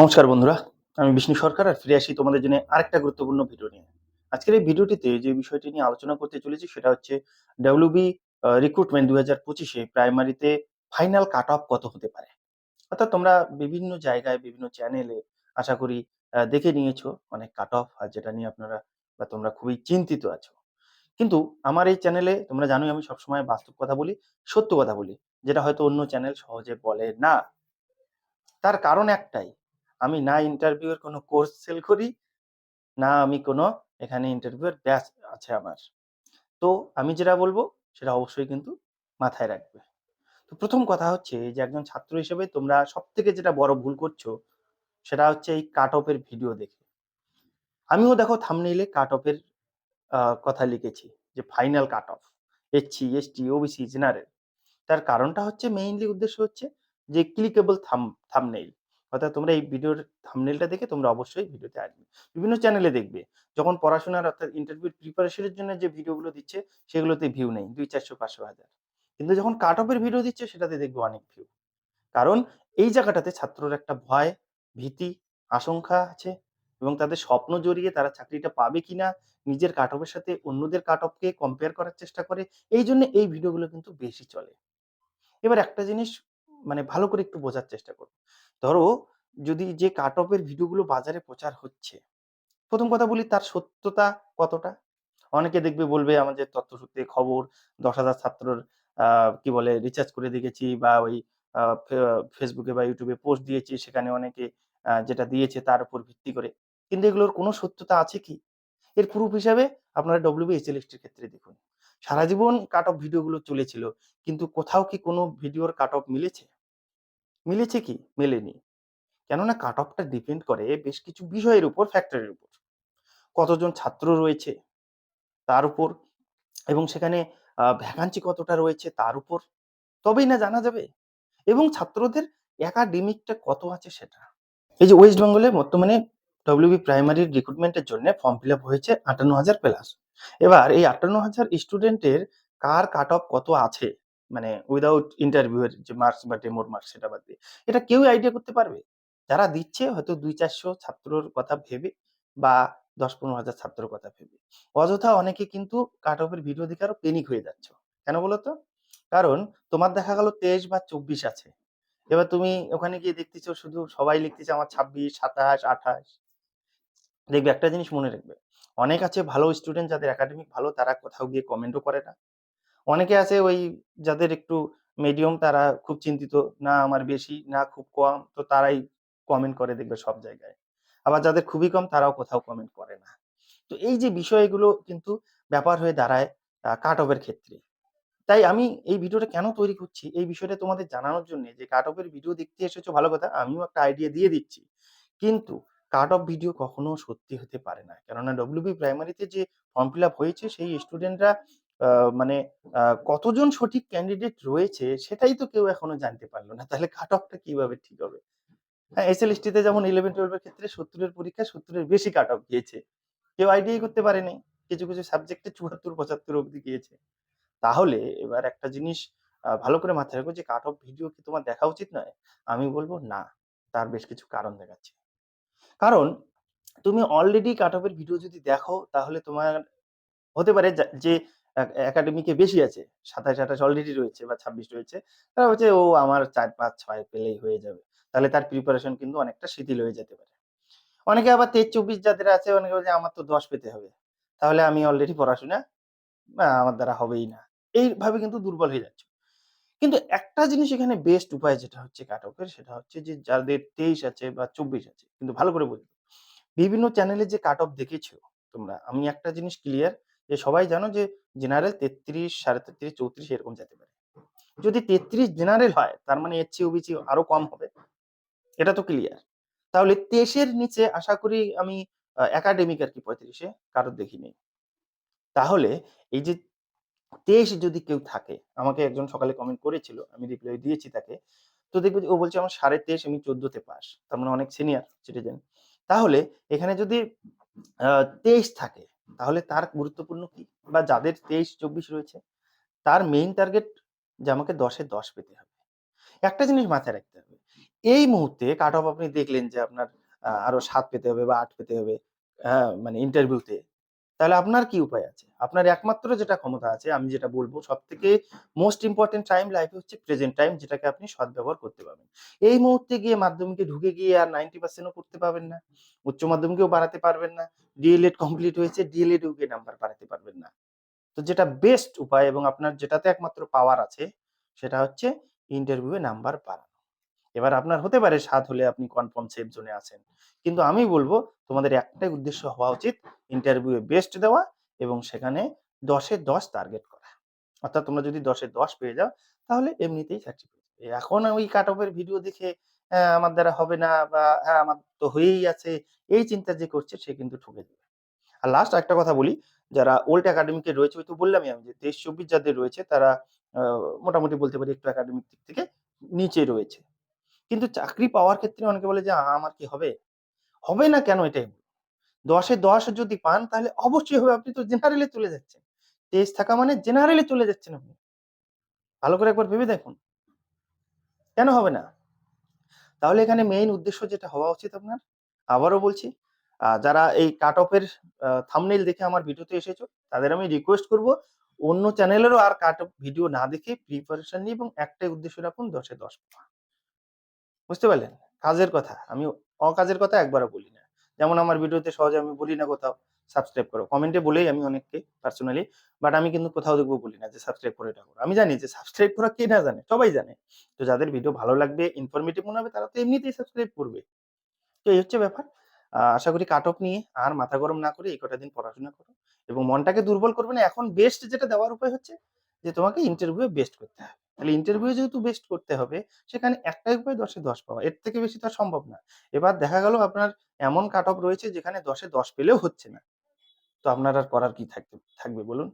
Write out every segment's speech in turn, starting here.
নমস্কার বন্ধুরা, আমি বিষ্ণু সরকার আর ফিরে আসি তোমাদের জন্য আরেকটা গুরুত্বপূর্ণ ভিডিও নিয়ে। আজকের এই ভিডিওটিতে যে বিষয়টি নিয়ে আলোচনা করতে চলেছি সেটা হচ্ছে ডাব্লিউবি রিক্রুটমেন্ট দুই হাজার পঁচিশে প্রাইমারিতে ফাইনাল কাট অফ কত হতে পারে? অর্থাৎ তোমরা বিভিন্ন জায়গায়, বিভিন্ন চ্যানেলে আশা করি দেখে নিয়েছো অনেক কাট অফ আর যেটা নিয়ে আপনারা বা তোমরা খুবই চিন্তিত আছো। কিন্তু আমার এই চ্যানেলে তোমরা জানোই আমি সবসময় বাস্তব কথা বলি, সত্য কথা বলি, যেটা হয়তো অন্য চ্যানেল সহজে বলে না। তার কারণ একটাই আমি না ইন্টারভিউ এর কোনো কোর্স সেল করি, না আমি কোনো এখানে ইন্টারভিউ এর ব্যাচ আছে আমার। তো আমি যেটা বলব, সেটা অবশ্যই কিন্তু মাথায় রাখবে। তো প্রথম কথা হচ্ছে যে একজন ছাত্র হিসেবে তোমরা সব থেকে যেটা বড় ভুল করছ, সেটা হচ্ছে এই কাট অফের ভিডিও দেখে। আমিও দেখো থামনেইলে কাট অফের কথা লিখেছি, যে final cut off SC ST OBC general তার কারণটা হচ্ছে মেইনলি উদ্দেশ্য হচ্ছে যে ক্লিকেবল থাম থামনেইল অর্থাৎ তোমরা এই ভিডিওর থামনেইলটা দেখে তোমরা অবশ্যই ভিডিওতে আসবে। বিভিন্ন চ্যানেলে দেখবে। যখন পড়াশোনার অর্থাৎ ইন্টারভিউ প্রিপারেশনের জন্য যে ভিডিওগুলো দিচ্ছে, সেগুলোতে ভিউ নেই। দুই চারশো, পাঁচশো হাজার। কিন্তু যখন কাট অফের ভিডিও দিচ্ছে, সেটাতে দেখবে অনেক ভিউ কারণ এই জায়গাটাতে ছাত্রর একটা ভয়, ভীতি, আশঙ্কা আছে এবং তাদের স্বপ্ন জড়িয়ে তারা চাকরিটা পাবে কিনা, নিজের কাট অফের সাথে অন্যদের কাট অফকে কম্পেয়ার করার চেষ্টা করে, এই জন্য এই ভিডিওগুলো কিন্তু বেশি চলে। এবার একটা জিনিস মানে ভালো করে একটু বোঝার চেষ্টা করো। ধরো যদি যে কাট অফ এর ভিডিওগুলো বাজারে প্রচার হচ্ছে, প্রথম কথা বলি তার সত্যতা কতটা? অনেকে দেখবে বলবে আমাদের তথ্যসূত্রে খবর ১০,০০০ ছাত্রর কি বলে রিসার্চ করে দেখেছি বা ওই আ ফে Facebook এ বা এ পোস্ট দিয়েছি সেখানে অনেকে যেটা দিয়েছে তার উপর ভিত্তি করে। কিন্তু এগুলোর কোনো সত্যতা আছে কি? এর প্রুফ হিসাবে আপনারা WBHLST এর ক্ষেত্রে দেখুন। সারা জীবন কাট অফ ভিডিওগুলো চলেছিল। কিন্তু কোথাও কি কোনো ভিডিওর কাট অফ মিলেছে? মিলেছে কি? মেলেনি। কেননা কাট অফটা ডিপেন্ড করে বেশ কিছু বিষয়ের উপর, ফ্যাক্টরের উপর। কতজন ছাত্র রয়েছে তার উপর এবং সেখানে ভ্যাকান্সি কতটা রয়েছে তার উপর। তবেই না জানা যাবে এবং ছাত্রদের একাডেমিকটা কত আছে সেটা। এই যে ওয়েস্ট বেঙ্গলে বর্তমানে ডব্লিউবি প্রাইমারির রিক্রুটমেন্টের জন্য ফর্ম ফিল আপ হয়েছে ৫৮,০০০ প্লাস। এবার এই ৫৮,০০০ স্টুডেন্টের কার কাট অফ কত আছে মানে উইথআউট ইন্টারভিউ যে মার্কস বা ডেমোর মার্কস সেটা বাদ দিয়ে। এটা কেউ আইডিয়া করতে পারবে? যারা দিচ্ছে হয়তো ২-৪০০ ছাত্রর কথা ভেবে বা দশ পনেরো হাজার ছাত্রর কথা ভেবে। অযথা অনেকে কিন্তু কাট অফের ভিডিও দেখে আরও প্যানিক হয়ে যাচ্ছ। কেন বলতো কারণ তোমার দেখা গেল ২৩ বা ২৪ আছে। এবার তুমি ওখানে গিয়ে দেখতেছো শুধু সবাই লিখতেছে আমার ২৬, ২৭, ২৮ দেখবে একটা জিনিস মনে রাখবে। অনেক আছে ভালো স্টুডেন্ট যাদের একাডেমিক ভালো তারা কোথাও গিয়ে কমেন্টও করে না। অনেকে আছে ওই যাদের একটু মিডিয়াম তারা খুব চিন্তিত, না আমার বেশি, না খুব কম। তো তারাই কমেন্ট করে দেখবে সব জায়গায়। আবার যাদের খুবই কম তারাও কোথাও কমেন্ট করে না। তো এই যে বিষয়গুলো কিন্তু ব্যাপার হয়ে দাঁড়ায় কাট অফের ক্ষেত্রে। তাই আমি এই ভিডিওটা কেন তৈরি করছি? এই বিষয়টা তোমাদের জানানোর জন্যে যে কাট অফ এর ভিডিও দেখতে এসেছ ভালো কথা। আমিও একটা আইডিয়া দিয়ে দিচ্ছি। কিন্তু কাট অফ ভিডিও কখনো সত্যি হতে পারে না। কেননা ডব্লিউবি প্রাইমারিতে যে ফর্ম ফিল আপ হয়েছে সেই স্টুডেন্টরা মানে কতজন সঠিক ক্যান্ডিডেট রয়েছে সেটাই তো কেউ এখনও জানতে পারল না। তাহলে কাট অফটা কীভাবে ঠিক হবে? হ্যাঁ, এসএলএসটি তে যেমন ইলেভেন টুয়েলভের ক্ষেত্রে ৭০ এর পরীক্ষায় ৭০ বেশি কাট অফ গিয়েছে। কেউ আইডিয়াই করতে পারেনি। কিছু, কিছু সাবজেক্টে ৭৪-৭৫ অব্দি গিয়েছে। তাহলে এবার একটা জিনিস ভালো করে মাথায় রাখো যে কাট অফ ভিডিও কি তোমার দেখা উচিত নয়? আমি বলব না। তার বেশ কিছু কারণ দেখাচ্ছি। কারণ তুমি অলরেডি কাট অফ এর ভিডিও যদি দেখো তাহলে তোমার হতে পারে যে একাডেমিকে বেশি আছে ২৭-২৮ অলরেডি রয়েছে বা ২৬ রয়েছে। তারা হচ্ছে ও আমার ৪, ৫, ৬ পেলেই হয়ে যাবে। তাহলে তার প্রিপারেশন কিন্তু অনেকটা শিথিল হয়ে যেতে পারে। অনেকে আবার ২৩-২৪ যাদের আছে অনেকে বলছে আমার তো ১০ পেতে হবে। তাহলে আমি অলরেডি পড়াশোনা আমার দ্বারা হবেই না। এইভাবে কিন্তু দুর্বল হয়ে যাচ্ছে কিন্তু একটা জিনিস এখানে বেস্ট উপায় যেটা হচ্ছে কাট অফ সেটা হচ্ছে যে যাদের ২৩ আছে বা ২৪ আছে কিন্তু ভালো করে বুঝবে। বিভিন্ন চ্যানেলে যে কাট অফ দেখেছ তোমরা, আমি একটা জিনিস ক্লিয়ার যে সবাই জানো যে জেনারেল ৩৩, ৩.৫, ৩৪ এরকম যেতে পারে। যদি ৩৩ জেনারেল হয় তার মানে এসসি, ওবিসি আরও কম হবে। এটা তো ক্লিয়ার। তাহলে তেইশের নিচে আশা করি আমি একাডেমিক আরকি ৩৫ এ কারোর দেখিনি। তাহলে এই যে ২৩ যদি কেউ থাকে, আমাকে একজন সকালে কমেন্ট করেছিল। আমি রিপ্লাই দিয়েছি তাকে। তো দেখবে ও বলছে আমার ২৩.৫ আমি ১৪ তে পাস। তার মানে অনেক সিনিয়র সিটিজেন। তাহলে এখানে যদি ২৩ থাকে তাহলে তার গুরুত্বপূর্ণ কি? বা যাদের ২৩-২৪ রয়েছে তার মেইন টার্গেট যে আমাকে দশে দশ পেতে হবে। একটা জিনিস মাথায় রাখতে হবে। এই মুহূর্তে কাট অফ আপনি দেখলেন যে আপনার আরও সাত পেতে হবে বা আট পেতে হবে, হ্যাঁ? মানে ইন্টারভিউতে। তাহলে আপনার কি উপায় আছে? আপনার একমাত্র যেটা ক্ষমতা আছে আমি যেটা বলব সব থেকে মোস্ট ইম্পোর্টেন্ট টাইম লাইফে হচ্ছে প্রেজেন্ট টাইম যেটাকে আপনি সদ্ব্যবহার করতে পারবেন। এই মুহূর্তে গিয়ে মাধ্যমিকে ঢুকে গিয়ে আর 90% ও করতে পারবেন না। উচ্চ মাধ্যমিকেও বাড়াতে পারবেন না। ডিএলএড কমপ্লিট হয়েছে, ডিএলএড এও গিয়ে নাম্বার বাড়াতে পারবেন না। তো যেটা বেস্ট উপায় এবং আপনার যেটাতে একমাত্র পাওয়ার আছে সেটা হচ্ছে ইন্টারভিউয়ে নাম্বার বাড়ানো। এবার আপনার হতে পারে ৭ হলে আপনি কনফার্ম সেফ জোনে আছেন। কিন্তু আমি বলব তোমাদের একটাই উদ্দেশ্য হওয়া উচিত ইন্টারভিউয়ে বেস্ট দেওয়া এবং সেখানে ১০ এ ১০ টার্গেট করা। অর্থাৎ তোমরা যদি ১০ এ ১০ পেয়ে যাও তাহলে এমনিতেই চাকরি। এখন ওই কাট অফের ভিডিও দেখে আমার দ্বারা হবে না বা হ্যাঁ, আমার তো হয়েই আছে এই চিন্তা যে করছে সে কিন্তু ঠকে যাবে। আর লাস্ট একটা কথা বলি যারা ওল্ড একাডেমিক রয়েছে ওই তো বললামই আমি যে ২৩-২৪ যাদের রয়েছে তারা মোটামুটি বলতে পারি একটু একাডেমিক দিক থেকে নিচে রয়েছে। কিন্তু চাকরি পাওয়ার ক্ষেত্রে অনেকে বলে যে আমার কি হবে? হবে না কেন এটাই বলুন। ১০ এ ১০ যদি পান তাহলে অবশ্যই হবে। আপনি তো জেনারেলে চলে যাচ্ছেন। তেজ থাকা মানে জেনারেলে চলে যাচ্ছেন আপনি। ভালো করে একবার ভেবে দেখুন। কেন হবে না? তাহলে এখানে মেইন উদ্দেশ্য যেটা হওয়া উচিত আপনার, আবারও বলছি, যারা এই কাট অফ এর আ থাম্বনেইল দেখে আমার ভিডিওতে এসেছ, তাদের আমি রিকোয়েস্ট করব অন্য চ্যানেলেরও আর কাট অফ ভিডিও না দেখে প্রিপারেশন নিয়ে এবং একটাই উদ্দেশ্য রাখুন ১০ এ ১০ পাওয়া। বুঝতে পারলেন? কাজের কথা। আমি অকাজের কথা একবারও বলি। যেমন আমার ভিডিওতে সহজে আমি বলি না কোথাও সাবস্ক্রাইব করো। কমেন্টে বলেই আমি অনেককে পার্সোনালি বাট আমি কিন্তু কোথাও দেখব বলি না যে সাবস্ক্রাইব করে এটা করো। আমি জানি যে সাবস্ক্রাইব করা কে না জানে? সবাই জানে। তো যাদের ভিডিও ভালো লাগবে, ইনফরমেটিভ মনে হবে তারা তো এমনিতেই সাবস্ক্রাইব করবে। তো এই হচ্ছে ব্যাপার। আশা করি কাট অফ নিয়ে আর মাথা গরম না করে এই কটা দিন পড়াশোনা করো এবং মনটাকে দুর্বল করবে না। এখন বেস্ট যেটা দেওয়ার উপায় হচ্ছে যে তোমাকে ইন্টারভিউ বেস্ট করতে হবে। তাহলে ইন্টারভিউ যেহেতু বেস্ট করতে হবে, সেখানে একটাই উপায় ১০ এ ১০ পাওয়া। এর থেকে বেশি তো সম্ভব না। এবার দেখা গেল আপনার এমন কাট অফ রয়েছে যেখানে দশে দশ পেলেও হচ্ছে না। তো আপনার আর করার কি থাকবে থাকবে বলুন?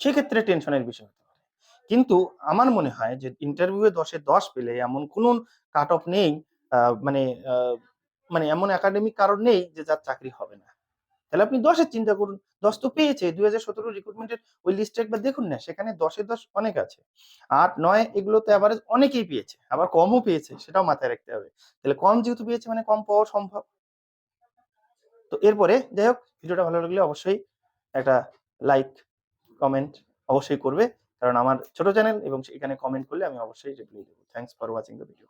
সেক্ষেত্রে টেনশনের বিষয় হতে পারে। কিন্তু আমার মনে হয় যে ইন্টারভিউ এ ১০ এ ১০ পেলে এমন কোন কাট অফ নেই মানে মানে এমন একাডেমিক কারণ নেই যে যার চাকরি হবে না। তাহলে আপনি ১০ এর চিন্তা করুন। ১০ তো পেয়েছে। ২০১৭ রিক্রুটমেন্টের ওই লিস্টটা একবার দেখুন না। সেখানে ১০ এ ১০ অনেক আছে। ৮, ৯ এগুলোতে এভারেজ অনেকেই পেয়েছে। আবার কমও পেয়েছে। সেটাও মাথায় রাখতে হবে। তাহলে কম যেহেতু পেয়েছে মানে কম পাওয়া সম্ভব। তো এরপরে যাই হোক ভিডিওটা ভালো লাগলে অবশ্যই একটা লাইক, কমেন্ট অবশ্যই করবে। কারণ আমার ছোট চ্যানেল এবং এখানে কমেন্ট করলে আমি অবশ্যই reply Dev. Thanks for watching the video.